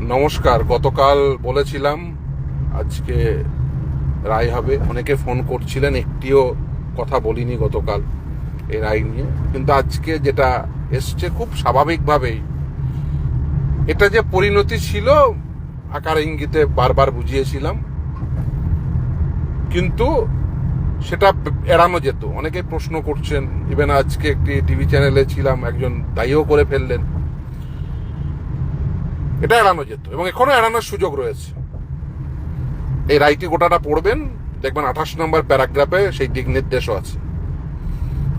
নমস্কার, গতকাল বলেছিলাম আজকে রায় হবে। অনেকে ফোন করছিলেন, একটিও কথা বলিনি গতকাল এই রায় নিয়ে। কিন্তু আজকে যেটা এসছে খুব স্বাভাবিকভাবেই, এটা যে পরিণতি ছিল, আকার ইঙ্গিতে বারবার বুঝিয়েছিলাম। কিন্তু সেটা এড়ানো যেত। অনেকে প্রশ্ন করছেন, ইভেন আজকে একটি টিভি চ্যানেলে ছিলাম, একজন দায়ীও করে ফেললেন। এটা এড়ানো যেত। এবং এখনও এড়ানোর সুযোগ রয়েছে। এই রাইটি গোটাটা পড়বেন। দেখবেন আঠাশ নম্বর প্যারাগ্রাফে সেই দিক নির্দেশও আছে।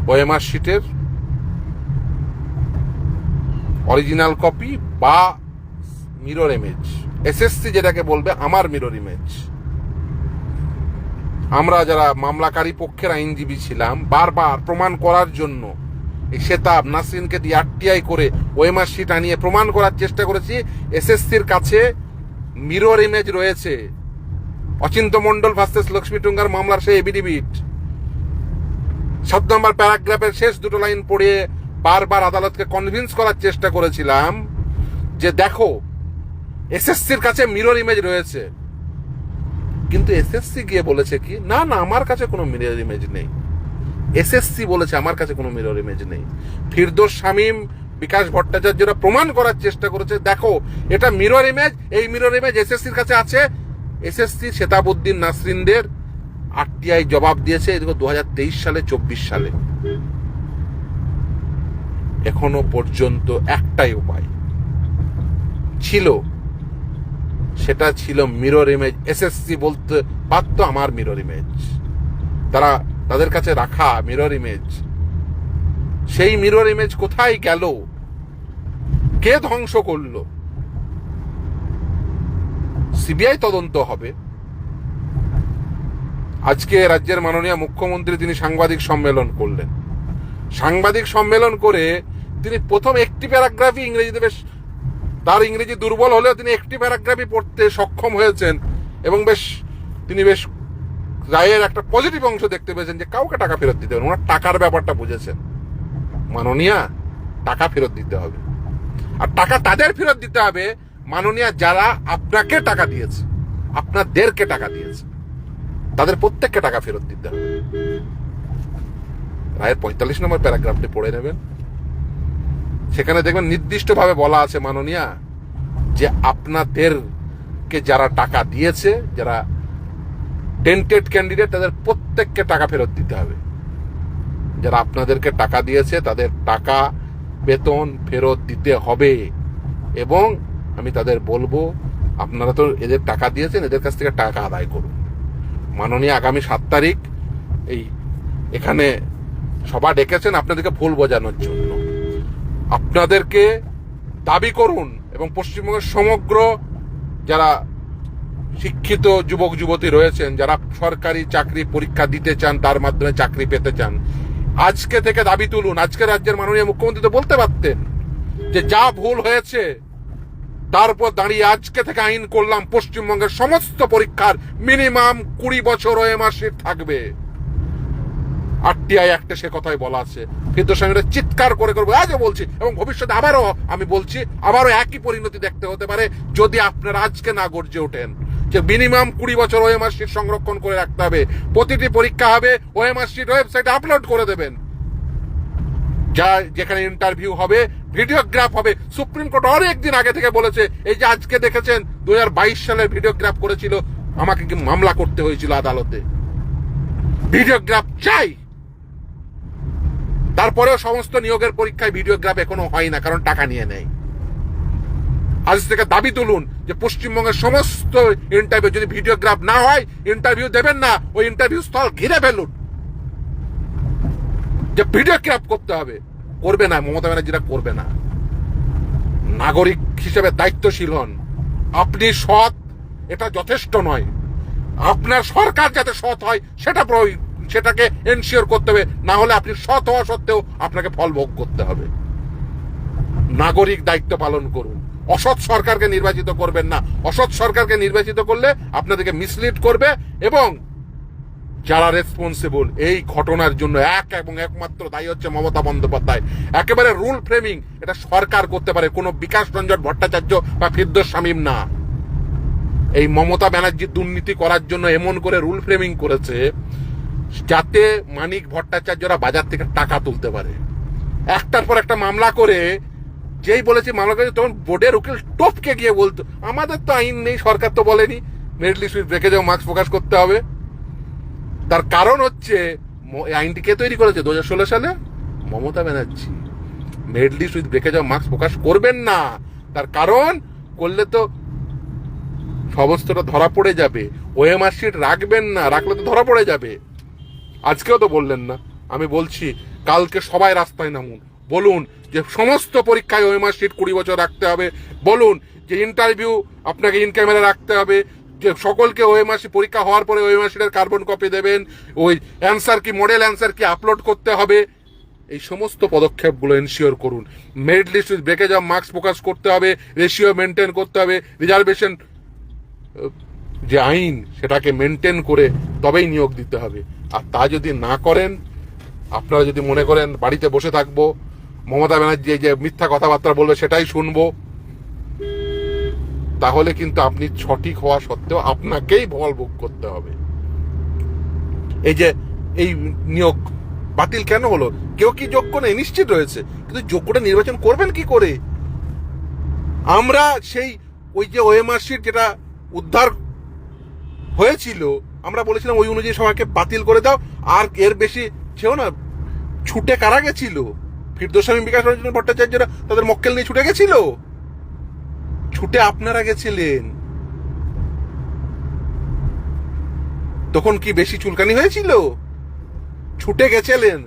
ওএমআর শিটের অরিজিনাল কপি বা মিরর ইমেজ। এসএসসি যেটাকে বলবে, আমার মিরর ইমেজ। আমরা যারা মামলাকারী পক্ষের আইনজীবী ছিলাম, বারবার প্রমাণ করার জন্য শেতাব নাসরিনকে দিয়ে আরটিআই করে ওএমআর শিট আনিয়ে প্রমাণ করার চেষ্টা করেছি। এসএসসির কাছে মিরর ইমেজ রয়েছে। অচিন্ত মণ্ডল ভার্সেস লক্ষ্মী টুঙ্গার মামলার সেই এবিডিবিট সাত নম্বর প্যারাগ্রাফের শেষ দুটো লাইন পড়ে বারবার আদালতকে কনভিন্স করার চেষ্টা করেছিলাম যে দেখো, এসএসসির কাছে মিরর ইমেজ রয়েছে। কিন্তু এসএসসি গিয়ে বলেছে কি, না না, আমার কাছে কোনো মিরর ইমেজ নেই। এসএসসি বলেছে আমার কাছে কোনো মিরর ইমেজ নেই। ফিরদোস শামীম, বিকাশ ভট্টাচার্যরা প্রমাণ করার চেষ্টা করেছে, দেখো, এটা মিরর ইমেজ এই মিরর ইমেজ এসএসসির কাছে আছে। এসএসসি শেতাবুদ্দিন নাসরিনদের আরটিআই জবাব দিয়েছে দু হাজার তেইশ সালে, চব্বিশ সালে। এখনও পর্যন্ত একটাই উপায়। ছিল, সেটা ছিল মিরর ইমেজ এসএসসি বলতে পারতো আমার মিরর ইমেজ তারা তাদের কাছে রাখা মিরর ইমেজ সেই মিরর ইমেজ কোথায় গেল? কে ধ্বংস করল? সিবিআই তদন্ত হবে। আজকে রাজ্যের মাননীয় মুখ্যমন্ত্রী তিনি সাংবাদিক সম্মেলন করলেন। সাংবাদিক সম্মেলন করে তিনি প্রথম একটি প্যারাগ্রাফি ইংরেজিতে বেশ তার ইংরেজি দুর্বল হলেও তিনি একটি প্যারাগ্রাফি পড়তে সক্ষম হয়েছেন এবং বেশ তিনি বেশ রায়ের একটা পজিটিভ অংশ দেখতে পেয়েছেন যে কাউকে টাকা ফেরত দিতে হবে ওনার টাকার ব্যাপারটা বুঝেছেন। মাননীয়া, টাকা ফেরত দিতে হবে। আর টাকা তাদের ফেরত দিতে হবে, মাননীয়া যারা আপনাকে টাকা দিয়েছে, আপনাদেরকে টাকা দিয়েছে, তাদের প্রত্যেককে টাকা ফেরত দিতে হবে। রায়ের পঁয়তাল্লিশ নম্বর প্যারাগ্রাফটি পড়ে নেবেন। সেখানে দেখবেন নির্দিষ্টভাবে বলা আছে, মাননীয়া, যে আপনাদেরকে যারা টাকা দিয়েছে, যারা টেন্টেড ক্যান্ডিডেট তাদের প্রত্যেককে টাকা ফেরত দিতে হবে। যারা আপনাদেরকে টাকা দিয়েছে, তাদের টাকা, বেতন ফেরত দিতে হবে। এবং আমি তাদের বলব, আপনারা তো এদের টাকা দিয়েছেন, এদের কাছ থেকে টাকা আদায় করুন। মাননীয় আগামী সাত তারিখ, এই এখানে সভা ডেকেছেন আপনাদেরকে ভুল বোঝানোর জন্য। আপনাদেরকে দাবি করুন এবং পশ্চিমবঙ্গের সমগ্র যারা শিক্ষিত যুবক, যুবতী রয়েছেন, যারা সরকারি চাকরি পরীক্ষা দিতে চান, তার মাধ্যমে চাকরি পেতে চান। আজকে থেকে দাবি তুলুন, আজকে রাজ্যের মাননীয় মুখ্যমন্ত্রী তো বলতে পারতেন যে যা ভুল হয়েছে, তারপর দাঁড়িয়ে আজকে থেকে আইন করলাম, পশ্চিমবঙ্গের সমস্ত পরীক্ষার মিনিমাম কুড়ি বছর ওএমআর সিট থাকবে। আরটিআই একটা সে কথাই বলা আছে। কিন্তু সঙ্গে চিৎকার করে করব আজও বলছি, এবং ভবিষ্যতে আবারও আমি বলছি, আবারও একই পরিণতি দেখতে হতে পারে, যদি আপনারা আজকে না গর্জে ওঠেন। যে মিনিমাম কুড়ি বছর ওএমআর সিট সংরক্ষণ করে রাখতে হবে। প্রতিটি পরীক্ষা হবে ওএমআর সিট ওয়েবসাইটে আপলোড করে দেবেন। যা যেখানে ইন্টারভিউ হবে ভিডিওগ্রাফ হবে। সুপ্রিম কোর্ট অনেক দিন আগে থেকে বলেছে, এই যে আজকে দেখেছেন দু সালের ভিডিওগ্রাফ করেছিল, আমাকে কি মামলা করতে হয়েছিল আদালতে? ভিডিওগ্রাফ চাই। তারপরেও সমস্ত নিয়োগের পরীক্ষায় ভিডিওগ্রাফ এখনও হয় না, কারণ টাকা নিয়ে নেয়। আজ থেকে দাবি তুলুন যে পশ্চিমবঙ্গের সমস্ত ইন্টারভিউ যদি ভিডিওগ্রাফ না হয় ইন্টারভিউ দেবেন না, ওই ইন্টারভিউ স্থল ঘিরে ফেলুন। যে ভিডিওগ্রাফ করতে হবে, করবে না, মমতা ব্যানার্জিরা করবে না। নাগরিক হিসেবে দায়িত্বশীল হন। আপনি সৎ, এটা যথেষ্ট নয়। আপনার সরকার যাতে সৎ হয়, সেটা সেটাকে এনশিওর করতে হবে। না হলে আপনি সৎ হওয়া সত্ত্বেও আপনাকে ফল ভোগ করতে হবে। নাগরিক দায়িত্ব পালন করুন। অসৎ সরকারকে নির্বাচিত করবেন না। অসৎ সরকারকে নির্বাচিত করলে আপনাদেরকে মিসলিড করবে এবং যারা রেসপন্সিবল এই ঘটনার জন্য এক এবং একমাত্র দায়ী হচ্ছে মমতা বন্দ্যোপাধ্যায়। একেবারে রুল ফ্রেমিং এটা সরকার করতে পারে। কোনো বিকাশ রঞ্জন ভট্টাচার্য বা ফিরদোস শামীম না। এই মমতা ব্যানার্জি দুর্নীতি করার জন্য এমন করে রুল ফ্রেমিং করেছে, যাতে মানিক ভট্টাচার্যরা বাজার থেকে টাকা তুলতে পারে। একটার পর একটা মামলা করে যেই বলেছি মামলা করে তখন বোর্ডের উকিল টপকে গিয়ে বলতো, আমাদের তো আইন নেই, সরকার তো বলেনি। মেরিট লিস্ট রেখে যাও মার্কস প্রকাশ করতে হবে। তার কারণ হচ্ছে আইনটি কে তৈরি করেছে? দু হাজার ষোলো সালে? Mamata Banerjee. Merit list with ব্রেকে যাও মার্কস প্রকাশ করবেন না। তার কারণ, করলে তো সমস্তটা ধরা পড়ে যাবে। ওএমআর শিট রাখবেন না, রাখলে তো ধরা পড়ে যাবে। আজকেও তো বললেন না। আমি বলছি, কালকে সবাই রাস্তায় নামুন। বলুন যে সমস্ত পরীক্ষায় ওএমআর শিট কুড়ি বছর রাখতে হবে। বলুন, যে ইন্টারভিউ আপনাকে ইন ক্যামেরা রাখতে হবে, যে সকলকে ওএমআর পরীক্ষা হওয়ার পরে ওএমআর শিটের কার্বন কপি দেবেন, ওই অ্যান্সার কি মডেল অ্যান্সার কি আপলোড করতে হবে। এই সমস্ত পদক্ষেপগুলো এনশিওর করুন। মেরিট লিস্ট ব্রেকে যাওয়া মার্কস প্রকাশ করতে হবে রেশিও মেনটেন করতে হবে রিজার্ভেশন যে আইন, সেটাকে মেনটেন করে তবেই নিয়োগ দিতে হবে। আর তা যদি না করেন, আপনারা যদি মনে করেন বাড়িতে বসে থাকব মমতা ব্যানার্জি যে মিথ্যা কথাবার্তা বলবে সেটাই শুনব। তাহলে কিন্তু আপনি সঠিক হওয়া সত্ত্বেও আপনাকেই ভল বুক করতে হবে। এই যে এই নিয়োগ বাতিল কেন হলো? কেউ কি যোগ্য নেই নিশ্চিত রয়েছে। কিন্তু যোগ্যটা নির্বাচন করবেন কি করে? আমরা সেই ওই যে ওএমআর শিট যেটা উদ্ধার হয়েছিল, আমরা বলেছিলাম ওই অনুযায়ী সবাইকে বাতিল করে দাও। আর এর বেশি ছিল না, ছুটে কারা গেছিল? ফিরদোস্বামী বিকাশ রঞ্জন ভট্টাচার্যরা তাদের মক্কেল নিয়ে ছুটে গেছিল? ছুটে আপনারা গেছিলেন। তখন কি বেশি চুলকানি হয়েছিল? ছুটে গেছিলেন।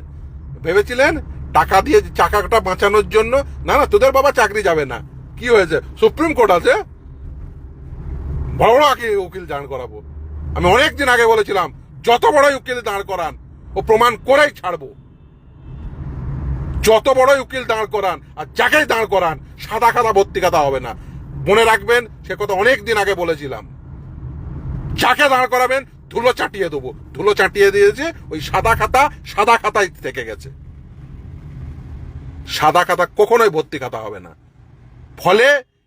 ভেবেছিলেন টাকা দিয়ে চাকাটা বাঁচানোর জন্য, না না, তোদের বাবা চাকরি যাবে না। কি হয়েছে? সুপ্রিম কোর্ট আছে? বড় বড় আগে উকিল দাঁড় করাবো। আমি অনেকদিন আগে বলেছিলাম, যত বড় উকিল দাঁড় করান, ও প্রমাণ করেই ছাড়বো। যত বড় উকিল দাঁড় করান, আর যাকেই দাঁড় করান, সাদা খাতা ভর্তি খাতা হবে না। মনে রাখবেন, সে কথা অনেক দিন আগে বলেছিলাম। যাকে দাঁড় করাবেন, ধুলো চাটিয়ে দেবো। ধুলো চাটিয়ে দিয়েছে, ওই সাদা খাতা, সাদা খাতায় থেকে গেছে। সাদা খাতা কখনোই ভর্তি খাতা হবে না। ফলে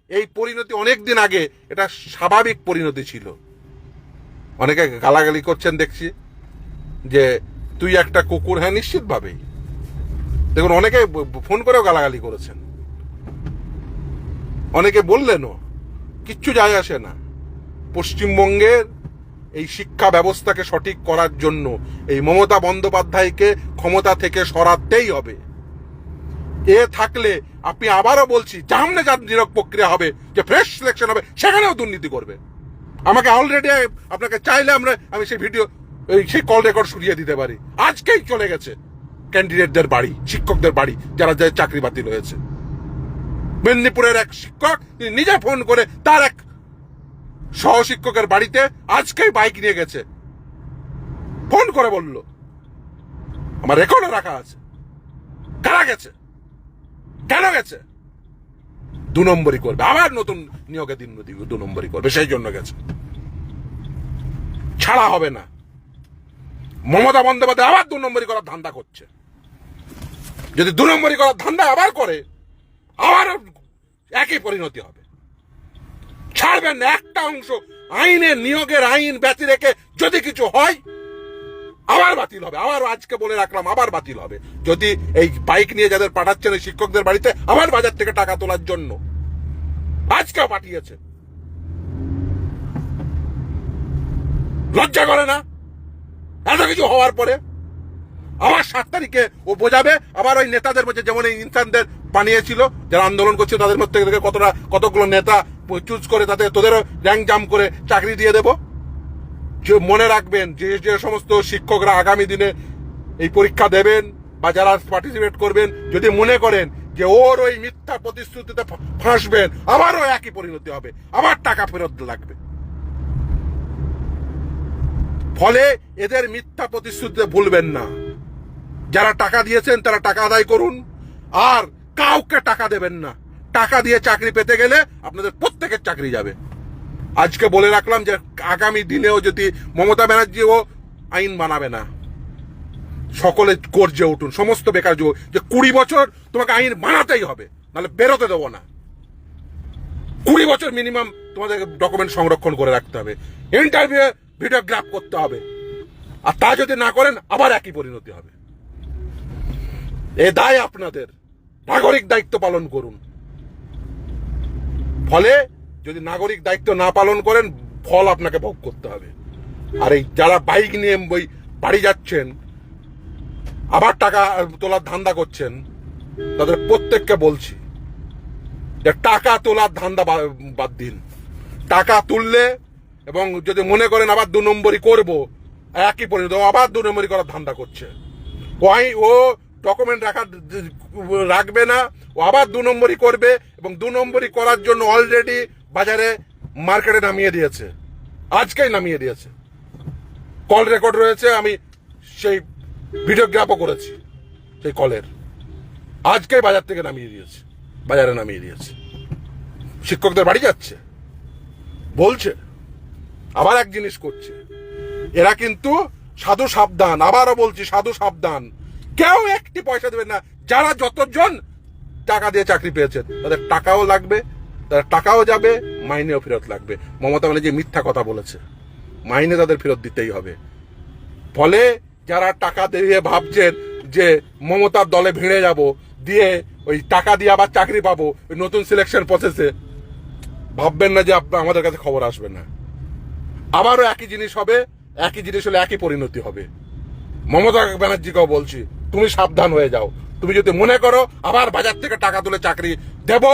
এই পরিণতি অনেক দিন আগে, এটা স্বাভাবিক পরিণতি ছিল। অনেকে গালাগালি করছেন দেখছি, যে তুই একটা কুকুর হ্যাঁ নিশ্চিতভাবেই। দেখুন, অনেকে ফোন করেও গালাগালি করেছেন। অনেকে বললেনও, কিচ্ছু যায় আসে না। পশ্চিমবঙ্গের এই শিক্ষা ব্যবস্থাকে সঠিক করার জন্য এই মমতা বন্দ্যোপাধ্যায়কে ক্ষমতা থেকে সরাতেই হবে। এ থাকলে আপনি আবারও বলছি, সামনে যার নিয়োগ প্রক্রিয়া হবে, যে ফ্রেশ সিলেকশন হবে, সেখানেও দুর্নীতি করবে। আমাকে অলরেডি আপনাকে চাইলে আমরা, আমি সেই ভিডিও সেই কল রেকর্ড শুনিয়ে দিতে পারি। আজকেই চলে গেছে। ক্যান্ডিডেটদের বাড়ি, শিক্ষকদের বাড়ি, যারা যাদের চাকরি বাতিল হয়েছে মেদিনীপুরের এক শিক্ষক, তিনি নিজে ফোন করে তার এক সহশিক্ষকের বাড়িতে আজকেই বাইক নিয়ে গেছে। ফোন করে বলল, আমার রেকর্ডও রাখা আছে। কারা গেছে? কেন গেছে? দু নম্বরই করবে। আবার নতুন নিয়োগে দিন দু নম্বরই করবে। সেই জন্য গেছে। ছাড়া হবে না। মমতা বন্দ্যোপাধ্যায় আবার দু নম্বরই করার ধান্দা করছে। যদি দু নম্বরই করার ধান্দা আবার করে, আবার একই পরিণতি হবে। ছাড়বেন না, একটা অংশ আইনের নিয়োগের আইন ব্যতি রেখে যদি কিছু হয়, আবার বাতিল হবে। আবার আজকে বলে রাখলাম, আবার বাতিল হবে। যদি এই বাইক নিয়ে যাদের পাঠাচ্ছেন ওই শিক্ষকদের বাড়িতে, আবার বাজার থেকে টাকা তোলার জন্য। আজকেও পাঠিয়েছে। লজ্জা করে না? এত কিছু হওয়ার পরে আবার সাত তারিখে ও বোঝাবে। আবার ওই নেতাদের মধ্যে যেমন এই ইনসানদের বানিয়েছিল, যারা আন্দোলন করছিল, তাদের মধ্যে থেকে কতটা কতগুলো নেতা চুজ করে তাদের তোদেরও র্যাঙ্ক জাম করে চাকরি দিয়ে দেবো। যে মনে রাখবেন যে যে সমস্ত শিক্ষকরা আগামী দিনে এই পরীক্ষা দেবেন বা যারা পার্টিসিপেট করবেন, যদি মনে করেন যে ওর ওই মিথ্যা প্রতিশ্রুতিতে ফাঁসবেন, আবারও একই পরিণতি হবে। আবার টাকা ফেরত লাগবে। ফলে এদের মিথ্যা প্রতিশ্রুতিতে ভুলবেন না। যারা টাকা দিয়েছেন তারা টাকা আদায় করুন। আর কাউকে টাকা দেবেন না। টাকা দিয়ে চাকরি পেতে গেলে আপনাদের প্রত্যেকের চাকরি যাবে। আজকে বলে রাখলাম যে আগামী দিনেও যদি মমতা ব্যানার্জি ও আইন বানাবে না, সকলে গর্জে উঠুন, সমস্ত বেকার যুবক, যে কুড়ি বছর তোমাকে আইন বানাতেই হবে, নাহলে বেরোতে দেবো না। কুড়ি বছর মিনিমাম তোমাদের ডকুমেন্ট সংরক্ষণ করে রাখতে হবে। ইন্টারভিউ ভিডিওগ্রাফ করতে হবে। আর তা যদি না করেন, আবার একই পরিণতি হবে। এ দায় আপনাদের। নাগরিক দায়িত্ব পালন করুন। ফলে যদি নাগরিক দায়িত্ব না পালন করেন, ফল আপনাকে ভোগ করতে হবে। আর এই যারা বাইক নিয়ে ওই বাড়ি যাচ্ছেন, আবার টাকা তোলার ধান্দা করছেন, তাদের প্রত্যেককে বলছি যে টাকা তোলার ধান্দা বাদ দিন। টাকা তুললে এবং যদি মনে করেন আবার দু নম্বরই করব, একই পরিণত, আবার দু নম্বরই করার ধান্দা করছে। ও ডকুমেন্ট রাখার রাখবে না। ও আবার দু নম্বরই করবে এবং দু নম্বরই করার জন্য অলরেডি বাজারে মার্কেটে নামিয়ে দিয়েছে। আজকেই নামিয়ে দিয়েছে। কল রেকর্ড রয়েছে, আমি সেই ভিডিওগ্রাফও করেছি, সেই কলের আজকেই বাজার থেকে নামিয়ে দিয়েছে, বাজারে নামিয়ে দিয়েছে। শিক্ষকদের বাড়ি যাচ্ছে, বলছে, আবার এক জিনিস করছে। এরা কিন্তু সাধু সাবধান, আবারও বলছি, সাধু সাবধান। কেউ একটি পয়সা দেবেন না। যারা যতজন টাকা দিয়ে চাকরি পেয়েছেন, তাদের টাকাও লাগবে, তাদের টাকাও যাবে, মাইনেও ফেরত লাগবে। মমতা যে মিথ্যা কথা বলেছে। মাইনে তাদের ফেরত দিতেই হবে। ফলে যারা টাকা দিয়ে ভাবছেন যে মমতার দলে ভিড়ে যাব, দিয়ে ওই টাকা দিয়ে আবার চাকরি পাবো, ওই নতুন সিলেকশন প্রসেসে ভাববেন না যে আমাদের কাছে খবর আসবে না। আবারও একই জিনিস হবে, একই জিনিস হলে একই পরিণতি হবে। মমতা ব্যানার্জিকেও বলছি তুমি সাবধান হয়ে যাও। তুমি যদি মনে করো, আবার বাজার থেকে টাকা তুলে চাকরি দেব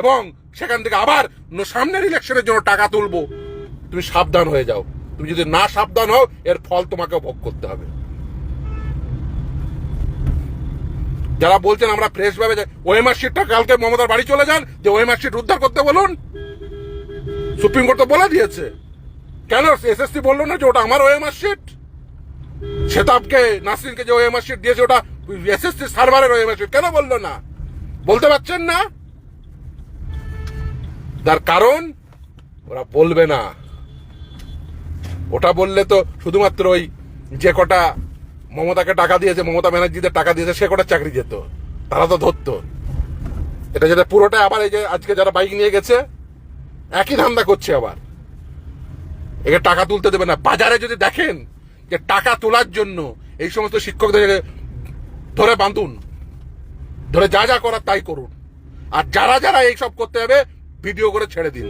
এবং সেখান থেকে আবার সামনের ইলেকশনের জন্য টাকা তুলবো, তুমি সাবধান হয়ে যাও। তুমি যদি না সাবধান হও, এর ফল তোমাকে ভোগ করতে হবে। যারা বলছেন আমরা ফ্রেশ ভাবে যাই ওএমআর শিটটা কালকে মমতার বাড়ি চলে যান, যে ওএমআর শিট উদ্ধার করতে বলুন। সুপ্রিম কোর্ট তো বলে দিয়েছে। কেন এসএসসি বলল না যে ওটা আমার ওএমআর শিট শেতাবকে নাসরিনকে যে ওএমআর শিট দিয়েছে, ওটা এসএসসি সার্ভারের ওএমআর শিট কেন বলল না? বলতে পারছেন না? তার কারণ ওরা বলবে না। ওটা বললে তো শুধুমাত্র ওই যে কটা মমতাকে টাকা দিয়েছে, মমতা ব্যানার্জিদের টাকা দিয়েছে, সে কটা চাকরি যেত তারা তো ধরতো। এটা যেটা পুরোটা আবার এই যে আজকে যারা বাইক নিয়ে গেছে, একই ধান্দা করছে আবার। একে টাকা তুলতে দেবে না। বাজারে যদি দেখেন যে টাকা তোলার জন্য এই সমস্ত শিক্ষকদের ধরে বাঁধুন। ধরে যা যা করার তাই করুন। আর যারা যারা এইসব করতে হবে ভিডিও করে ছেড়ে দিন।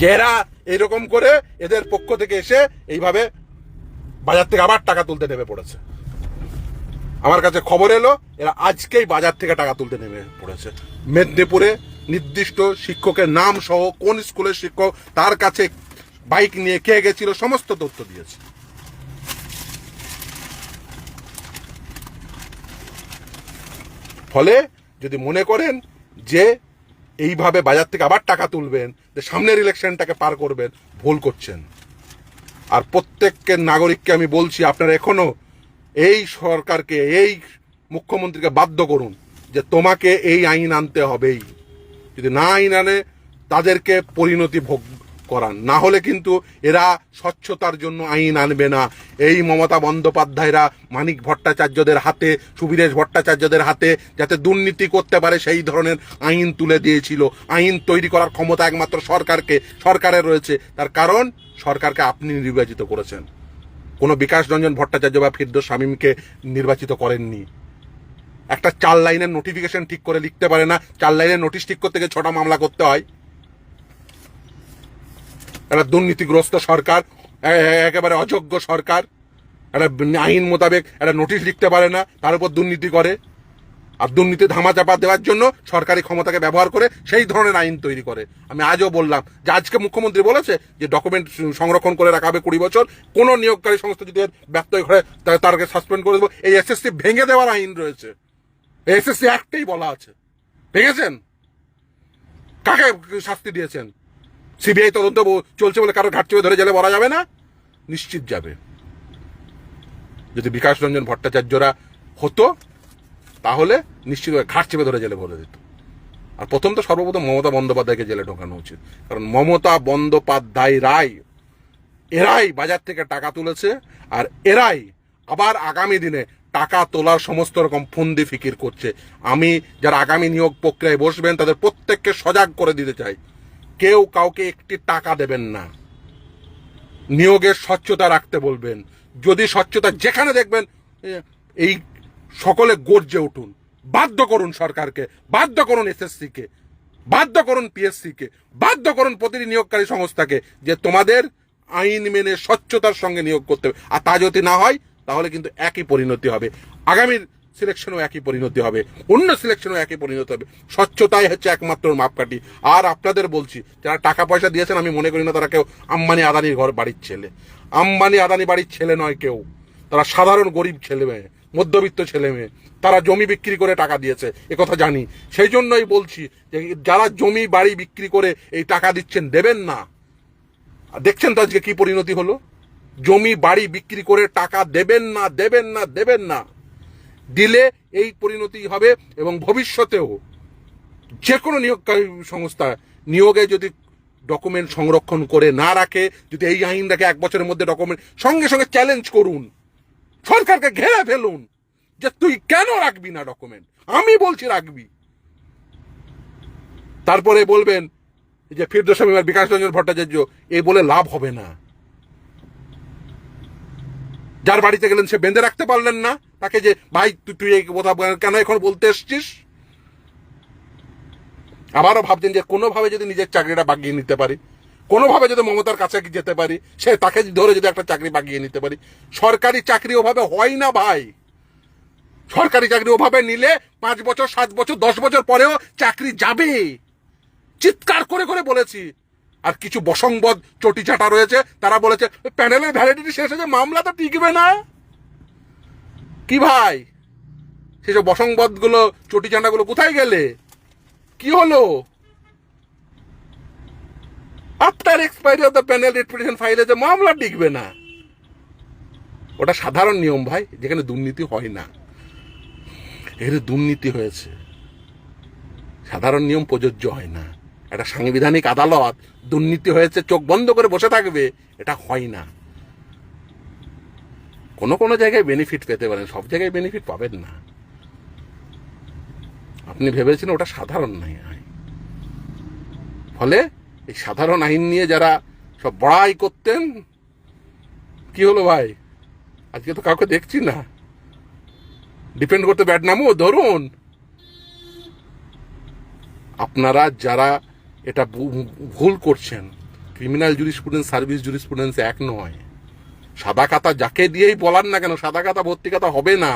যে এরা এরকম করে এদের পক্ষ থেকে এসে এইভাবে বাজার থেকে আবার টাকা তুলতে নেমে পড়েছে। আমার কাছে খবর এলো, এরা আজকেই বাজার থেকে টাকা তুলতে নেমে পড়েছে। মেদিনীপুরে নির্দিষ্ট শিক্ষকের নাম সহ কোন স্কুলের শিক্ষক তার কাছে বাইক নিয়ে কে গেছিল, সমস্ত তথ্য দিয়েছে। ফলে যদি মনে করেন যে এইভাবে বাজার থেকে আবার টাকা তুলবেন, যে সামনের ইলেকশনটাকে পার করবেন, ভুল করছেন। আর প্রত্যেককে নাগরিককে আমি বলছি, আপনারা এখনও এই সরকারকে, এই মুখ্যমন্ত্রীকে বাধ্য করুন যে তোমাকে এই আইন আনতে হবেই। যদি না আইন আনে, তাদেরকে পরিণতি ভোগ করান। না হলে কিন্তু এরা স্বচ্ছতার জন্য আইন আনবে না। এই মমতা বন্দ্যোপাধ্যায়রা মানিক ভট্টাচার্যদের হাতে, সুবীরেশ ভট্টাচার্যদের হাতে যাতে দুর্নীতি করতে পারে, সেই ধরনের আইন তুলে দিয়েছিল। আইন তৈরি করার ক্ষমতা একমাত্র সরকারকে সরকারের রয়েছে। তার কারণ, সরকারকে আপনি নির্বাচিত করেছেন। কোনো বিকাশ রঞ্জন ভট্টাচার্য বা ফিরদোস শামীমকে নির্বাচিত করেননি। একটা চার লাইনের নোটিফিকেশন ঠিক করে লিখতে পারে না। চার লাইনের নোটিশ ঠিক করতে গিয়ে ছটা মামলা করতে হয়। একটা দুর্নীতিগ্রস্ত সরকার একেবারে অযোগ্য সরকার, একটা আইন মোতাবেক একটা নোটিশ লিখতে পারে না, তার উপর দুর্নীতি করে। আর দুর্নীতি ধামাচাপা দেওয়ার জন্য সরকারি ক্ষমতাকে ব্যবহার করে সেই ধরনের আইন তৈরি করে। আমি আজও বললাম যে আজকে মুখ্যমন্ত্রী বলেছে যে ডকুমেন্ট সংরক্ষণ করে রাখা হবে কুড়ি বছর, কোন নিয়োগকারী সংস্থা যদি করে তা- তারকে সাসপেন্ড করে দেবো। এই এসএসসি ভেঙে দেওয়ার আইন রয়েছে। এসএসসি একটাই বলা আছে। ভেঙেছেন? কাকে শাস্তি দিয়েছেন? সিবিআই তদন্ত চলছে বলে কারও ঘাট চেপে ধরে জেলে বলা যাবে না? নিশ্চিত যাবে। যদি বিকাশ রঞ্জন ভট্টাচার্যরা হতো, তাহলে নিশ্চিত ঘাট চেপে ধরে জেলে ভরে দিত। আর প্রথম তো সর্বপ্রথম মমতা বন্দ্যোপাধ্যায়কে জেলে ঢোকানো উচিত। কারণ মমতা বন্দ্যোপাধ্যায় রায়, এরাই বাজার থেকে টাকা তুলেছে আর এরাই আবার আগামী দিনে টাকা তোলার সমস্ত রকম ফন্দি ফিকির করছে। আমি যারা আগামী নিয়োগ প্রক্রিয়ায় বসবেন, তাদের প্রত্যেককে সজাগ করে দিতে চাই। কেউ কাউকে একটি টাকা দেবেন না। নিয়োগের স্বচ্ছতা রাখতে বলবেন। যদি স্বচ্ছতা যেখানে দেখবেন এই সকলে গর্জে উঠুন। বাধ্য করুন সরকারকে, বাধ্য করুন এসএসসি কে বাধ্য করুন পিএসসি কে বাধ্য করুন প্রতিটি নিয়োগকারী সংস্থাকে যে তোমাদের আইন মেনে স্বচ্ছতার সঙ্গে নিয়োগ করতে হবে। আর তা যদি না হয়, তাহলে কিন্তু একই পরিণতি হবে। আগামীর সিলেকশনও একই পরিণতি হবে। অন্য সিলেকশনও একই পরিণতি হবে। স্বচ্ছতাই হচ্ছে একমাত্র মাপকাঠি। আর আপনাদের বলছি, যারা টাকা পয়সা দিয়েছেন, আমি মনে করি না তারা কেউ আম্বানি আদানির ঘর বাড়ির ছেলে। আম্বানি আদানি বাড়ির ছেলে নয় কেউ। তারা সাধারণ গরিব ছেলে মেয়ে, মধ্যবিত্ত ছেলে মেয়ে। তারা জমি বিক্রি করে টাকা দিয়েছে কথা জানি। সেই জন্যই বলছি যে, যারা জমি, বাড়ি বিক্রি করে এই টাকা দিচ্ছেন, দেবেন না। দেখছেন তো আজকে কি পরিণতি হলো? জমি, বাড়ি বিক্রি করে টাকা দেবেন না দেবেন না দেবেন না। দিলে এই পরিণতি হবে এবং ভবিষ্যতেও যে কোনো নিয়োগকারী সংস্থা নিয়োগে যদি ডকুমেন্ট সংরক্ষণ করে না রাখে, যদি এই আইনটাকে এক বছরের মধ্যে ডকুমেন্ট সঙ্গে সঙ্গে চ্যালেঞ্জ করুন, সরকারকে ঘেরে ফেলুন যে তুই কেন রাখবি না ডকুমেন্ট আমি বলছি রাখবি। তারপরে বলবেন যে ফিরদোস্বামী আর বিকাশ রঞ্জন ভট্টাচার্য এই বলে লাভ হবে না। যার বাড়িতে গেলেন সে বেঁধে রাখতে পারলেন না। তাকে যে, ভাই, তুই তুই এই কথা কেন এখন বলতে এসছিস? আবারও ভাবছেন যে, কোনোভাবে যদি নিজের চাকরিটা বাগিয়ে নিতে পারি, কোনোভাবে যদি মমতার কাছে যেতে পারি, সে তাকে ধরে যদি একটা চাকরি বাগিয়ে নিতে পারি, সরকারি চাকরি ওভাবে হয় না ভাই। সরকারি চাকরি ওভাবে নিলে পাঁচ বছর, সাত বছর, দশ বছর পরেও চাকরি যাবে। চিৎকার করে করে বলেছি। আর কিছু বসংবদ, চটি চাটা রয়েছে, তারা বলেছে, প্যানেলের ভ্যালিডিটি শেষ হয়েছে, মামলা তো টিকবে না। কি ভাই? সেসব বসংবদগুলো চটি চাটাগুলো কোথায় গেলে? কি হলো? After expiry of the panel represent ফাইলে যে মামলা টিকবে না। ওটা সাধারণ নিয়ম ভাই, যেখানে দুর্নীতি হয় না। এখানে দুর্নীতি হয়েছে। সাধারণ নিয়ম প্রযোজ্য হয় না। একটা সাংবিধানিক আদালত দুর্নীতি হয়েছে, চোখ বন্ধ করে বসে থাকবে, এটা হয় না। কোনো কোনো জায়গায় বেনিফিট পেতে পারেন, সব জায়গায় বেনিফিট পাবেন না। আপনি ভেবেছেন ওটা সাধারণ নাই আইন ফলে এই সাধারণ আইন নিয়ে যারা সব বড়াই করতেন, কি হলো ভাই? আজকে তো কাউকে দেখছি না। ডিপেন্ড করতে ব্যাট নামও, ধরুন। আপনারা যারা এটা ভুল করছেন ক্রিমিনাল জুরিসপ্রুডেন্স সার্ভিস জুরিসপ্রুডেন্স এক নয় সাদা কাতা যাকে দিয়েই বলার না কেন, সাদা কাতা ভর্তি খাতা হবে না।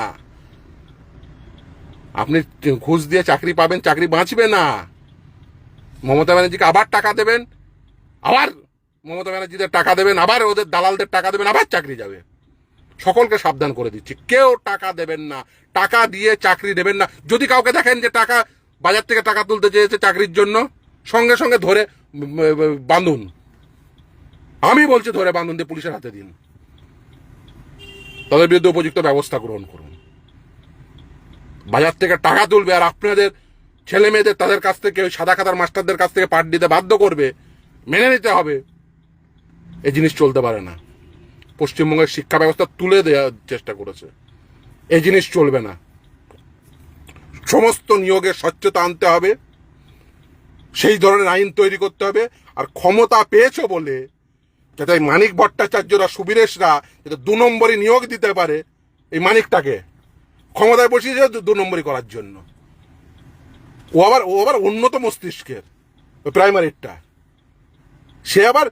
আপনি ঘুষ দিয়ে চাকরি পাবেন, চাকরি বাঁচবে না। মমতা ব্যানার্জিকে আবার টাকা দেবেন, আবার মমতা ব্যানার্জিদের টাকা দেবেন, আবার ওদের দালালদের টাকা দেবেন, আবার চাকরি যাবে। সকলকে সাবধান করে দিচ্ছি, কেউ টাকা দেবেন না, টাকা দিয়ে চাকরি দেবেন না। যদি কাউকে দেখেন যে টাকা, বাজার থেকে টাকা তুলতে চেয়েছে চাকরির জন্য, সঙ্গে সঙ্গে ধরে বাঁধুন। আমি বলছি ধরে বাঁধুন দিয়ে পুলিশের হাতে দিন। তাদের বিরুদ্ধে উপযুক্ত ব্যবস্থা গ্রহণ করুন। বাজার থেকে টাকা তুলবে আর আপনাদের ছেলে মেয়েদের তাদের কাছ থেকে, ওই সাদা খাতার মাস্টারদের কাছ থেকে পাঠ দিতে বাধ্য করবে, মেনে নিতে হবে। এই জিনিস চলতে পারে না। পশ্চিমবঙ্গের শিক্ষা ব্যবস্থা তুলে দেওয়ার চেষ্টা করেছে। এই জিনিস চলবে না। সমস্ত নিয়োগে স্বচ্ছতা আনতে হবে। সেই ধরনের আইন তৈরি করতে হবে। আর ক্ষমতা পেয়েছ বলে যাতে মানিক ভট্টাচার্যরা, সুবীরেশরা যাতে দু নম্বরই নিয়োগ দিতে পারে এই মানিকটাকে। ক্ষমতায় বসিয়েছে দু নম্বরই করার জন্য। ও আবার ও আবার উন্নত মস্তিষ্কের প্রাইমারিটা সে আবার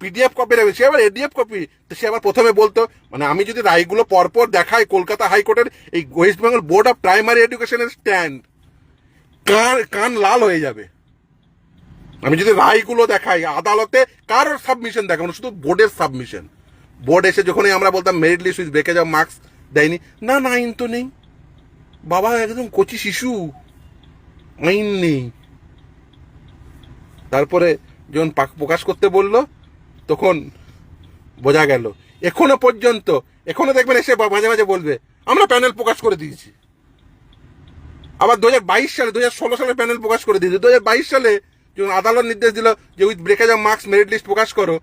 পিডিএফ কপি রাখবে সে আবার এডিএফ কপি তো সে আবার প্রথমে বলতো মানে আমি যদি রায়গুলো পরপর দেখাই কলকাতা হাইকোর্টের, এই West Bengal board of primary এডুকেশনের স্ট্যান্ড, কান কান লাল হয়ে যাবে। আমি যদি রায়গুলো দেখাই, আদালতে কারোর সাবমিশন দেখাবো শুধু বোর্ডের সাবমিশন বোর্ড এসে যখনই আমরা বলতাম মেরিট লিস্ট উইথ ব্রেকে যাও মার্কস দেয়নি। না না, আইন তো নেই। বাবা, একদম কচি শিশু। আইন নেই। তারপরে যখন প্রকাশ করতে বলল, তখন বোঝা গেল, এখনও পর্যন্ত, এখনও দেখবেন এসে মাঝে মাঝে বলবে, আমরা প্যানেল প্রকাশ করে দিয়েছি। আবার দু হাজার বাইশ সালে, দু হাজার ষোলো সালে প্যানেল প্রকাশ করে দিয়েছে। দু সালে যখন আদালত নির্দেশ দিল যে with breakage of marks merit list প্রকাশ করো,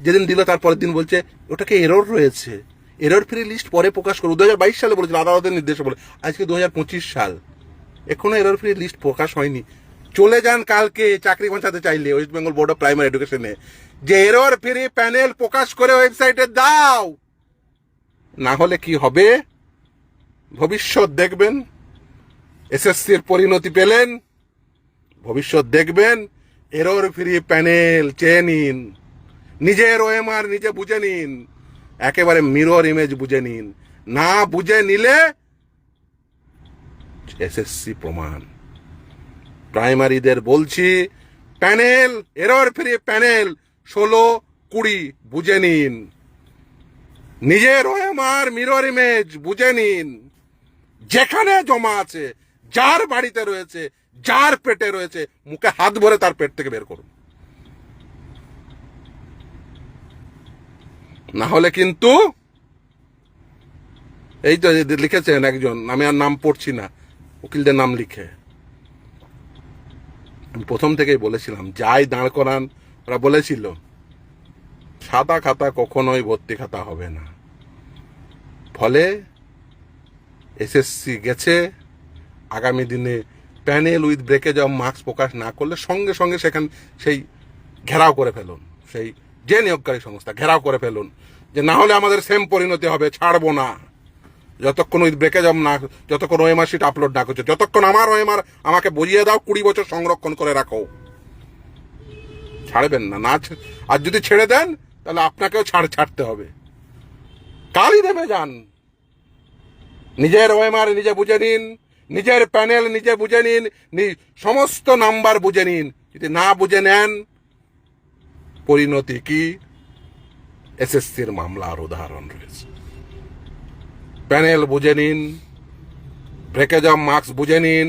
যেদিন দিল তার পরের দিন বলছে, ওটাকে এরর রয়েছে। এরর ফ্রি লিস্ট পরে প্রকাশ করো। দু হাজার বাইশ সালে বলেছিল, আদালতের নির্দেশ বলে, আজকে দু হাজার পঁচিশ সাল। এখনও এরর ফ্রি লিস্ট প্রকাশ হয়নি। চলে যান কালকে চাকরি বাঁচাতে চাইলে West Bengal board of primary এডুকেশনে যে এরর ফ্রি প্যানেল প্রকাশ করে ওয়েবসাইটে দাও। না হলে কি হবে? ভবিষ্যৎ দেখবেন। এসএসসির পরিণতি পেলেন। ভবিষ্যৎ দেখবেন, এরর ফ্রি প্যানেল চেয়ে নিন। নিজের ওএমআর নিজে বুঝে নিন। একেবারে মিরর ইমেজ বুঝে নিন। না বুঝে নিলে এসএসসি প্রমাণ। প্রাইমারিদের বলছি, প্যানেল, এরর ফ্রি প্যানেল, ষোলো, কুড়ি, বুঝে নিন। নিজের ওএমআর মিরর ইমেজ বুঝে নিন। যেখানে জমা আছে, যার বাড়িতে রয়েছে যার পেটে রয়েছে, মুখে হাত ভরে তার পেট থেকে বের করুন। না হলে কিন্তু এই তো লিখেছেন একজন, আমি আর নাম পড়ছি না, উকিলদের নাম লিখে। আমি প্রথম থেকেই বলেছিলাম, যাই দাঁড় করান, ওরা বলেছিল, সাদা খাতা কখনোই ভর্তি খাতা হবে না। ফলে এসএসসি গেছে, আগামী দিনে panel with breakage of marks প্রকাশ না করলে সঙ্গে সঙ্গে সেখান, সেই ঘেরাও করে ফেলুন। সেই যে নিয়োগকারী সংস্থা, ঘেরাও করে ফেলুন। যে না হলে আমাদের সেম পরিণতি হবে, ছাড়বো না। যতক্ষণ উইথ ব্রেকেজ না যতক্ষণ ওএমআর শিট আপলোড না করছে, যতক্ষণ আমার ওএমআর আমাকে বুঝিয়ে দাও, কুড়ি বছর সংরক্ষণ করে রাখো। ছাড়বেন না। না আর যদি ছেড়ে দেন, তাহলে আপনাকেও ছাড় ছাড়তে হবে। কালই দেবে যান। নিজের ওএমআর নিজে বুঝে নিন। নিজের প্যানেল নিজে বুঝে নিন সমস্ত নাম্বার বুঝে নিন। যদি না বুঝে নেন, পরিণতি কি? এসএসসির মামলার উদাহরণ রয়েছে। প্যানেল বুঝে নিন, ব্রেকেজ অফ মার্কস বুঝে নিন,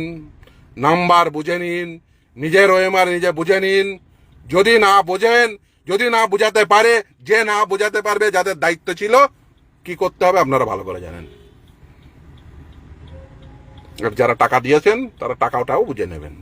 নাম্বার বুঝে নিন, নিজের ওএমআর নিজে বুঝে নিন। যদি না বোঝেন, যদি না বুঝাতে পারে, যে না বুঝাতে পারবে, যাদের দায়িত্ব ছিল, কি করতে হবে আপনারা ভালো করে জানেন। আর যারা টাকা দিয়েছেন তারা টাকাটাও বুঝে নেবেন।